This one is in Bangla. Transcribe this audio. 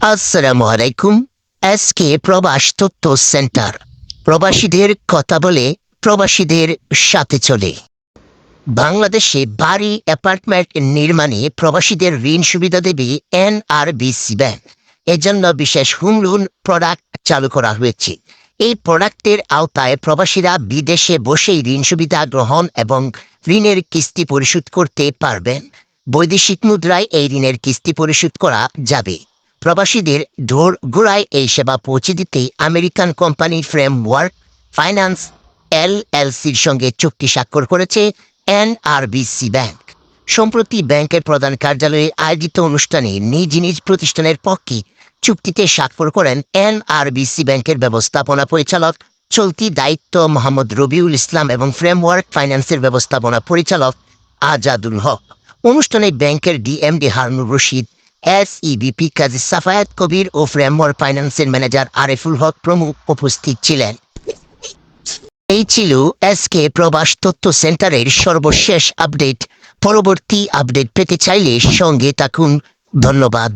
আসসালামু আলাইকুম এসকে প্রবাস তথ্য সেন্টার। প্রবাসীদের কথা বলে প্রবাসীদের সাথে চলে। বাংলাদেশে বাড়ি, অ্যাপার্টমেন্ট নির্মাণে প্রবাসীদের ঋণ সুবিধা দেবে এনআরবিসি ব্যাংক। এজন্য বিশেষ হোম লোন প্রোডাক্ট চালু করা হয়েছে। এই প্রোডাক্টের আওতায় প্রবাসীরা বিদেশে বসেই ঋণ সুবিধা গ্রহণ এবং ঋণের কিস্তি পরিশোধ করতে পারবেন। বৈদেশিক মুদ্রায় এই ঋণের কিস্তি পরিশোধ করা যাবে। প্রবাসীদের ঢোর গোড়ায় এই সেবা পৌঁছে দিতে American company framework finance L এলসির সঙ্গে চুক্তি স্বাক্ষর করেছে এনআরবিসি ব্যাংক। সম্প্রতি ব্যাংকের প্রধান কার্যালয়ে আয়োজিত অনুষ্ঠানে নিজ নিজ প্রতিষ্ঠানের পক্ষে চুক্তিতে স্বাক্ষর করেন এনআরবিসি ব্যাংকের ব্যবস্থাপনা পরিচালক, চলতি দায়িত্ব মোহাম্মদ রবিউল ইসলাম এবং ফ্রেমওয়ার্ক ফাইন্যান্সের ব্যবস্থাপনা পরিচালক আজাদুল হক। অনুষ্ঠানে ব্যাংকের DMD Harunur Rashid S EVP Kazi Safayat Kabir ও ফ্রেমওয়ার্ক ফাইন্যান্সের ম্যানেজার আরিফুল হক প্রমুখ উপস্থিত ছিলেন। এই ছিল এসকে প্রবাস তথ্য সেন্টারের সর্বশেষ আপডেট। পরবর্তী আপডেট পেতে চাইলে সঙ্গে থাকুন। ধন্যবাদ।